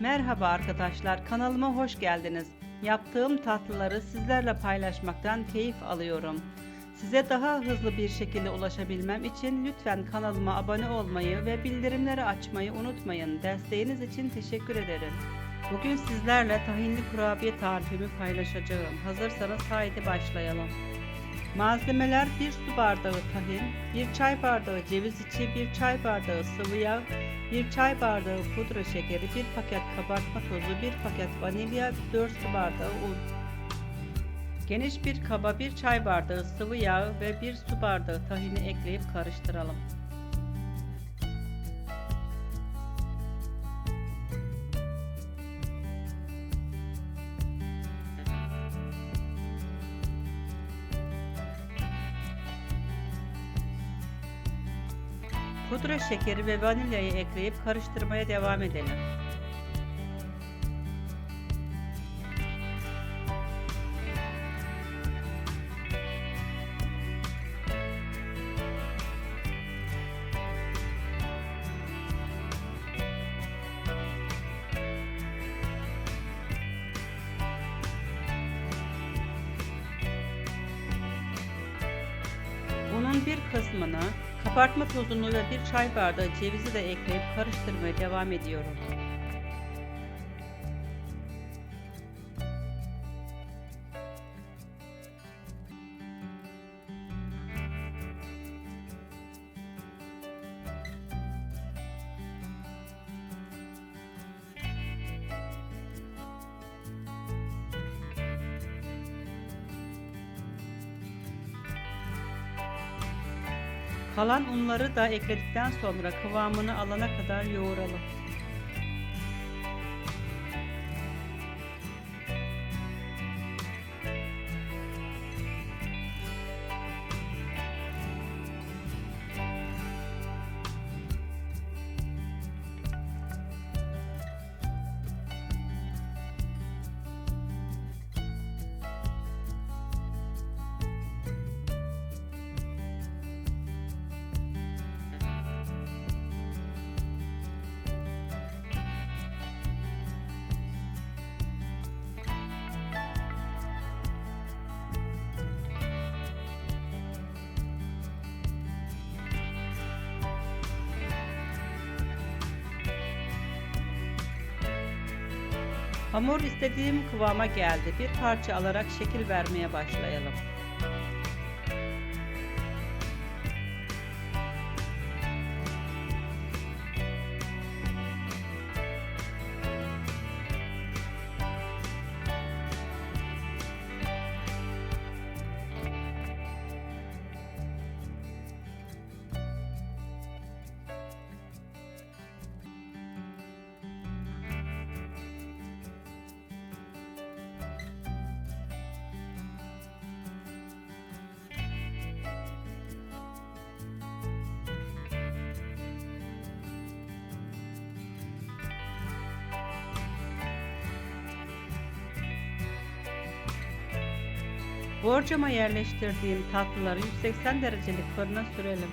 Merhaba arkadaşlar, kanalıma hoş geldiniz. Yaptığım tatlıları sizlerle paylaşmaktan keyif alıyorum. Size daha hızlı bir şekilde ulaşabilmem için lütfen kanalıma abone olmayı ve bildirimleri açmayı unutmayın. Desteğiniz için teşekkür ederim. Bugün sizlerle tahinli kurabiye tarifimi paylaşacağım. Hazırsanız haydi başlayalım. Malzemeler 1 su bardağı tahin, 1 çay bardağı ceviz içi, 1 çay bardağı sıvı yağ, 1 çay bardağı pudra şekeri, 1 paket kabartma tozu, 1 paket vanilya, 4 su bardağı un. Geniş bir kaba 1 çay bardağı sıvı yağ ve 1 su bardağı tahini ekleyip karıştıralım. Pudra şekeri ve vanilyayı ekleyip karıştırmaya devam edelim. Bunun bir kısmını kabartma tozunu ve bir çay bardağı cevizi de ekleyip karıştırmaya devam ediyorum. Kalan unları da ekledikten sonra kıvamını alana kadar yoğuralım. Hamur istediğim kıvama geldi. Bir parça alarak şekil vermeye başlayalım. Borcama yerleştirdiğim tatlıları 180 derecelik fırına sürelim.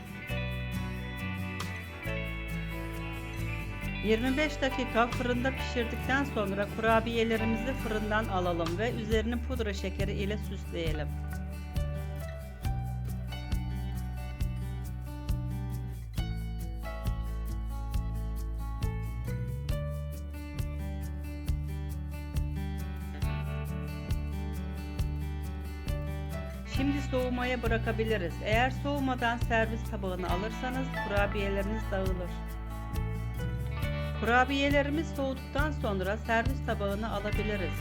25 dakika fırında pişirdikten sonra kurabiyelerimizi fırından alalım ve üzerini pudra şekeri ile süsleyelim. Şimdi soğumaya bırakabiliriz. Eğer soğumadan servis tabağına alırsanız kurabiyeleriniz dağılır. Kurabiyelerimiz soğuduktan sonra servis tabağına alabiliriz.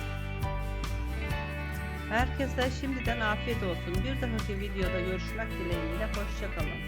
Herkese şimdiden afiyet olsun. Bir dahaki videoda görüşmek dileğiyle. Hoşçakalın.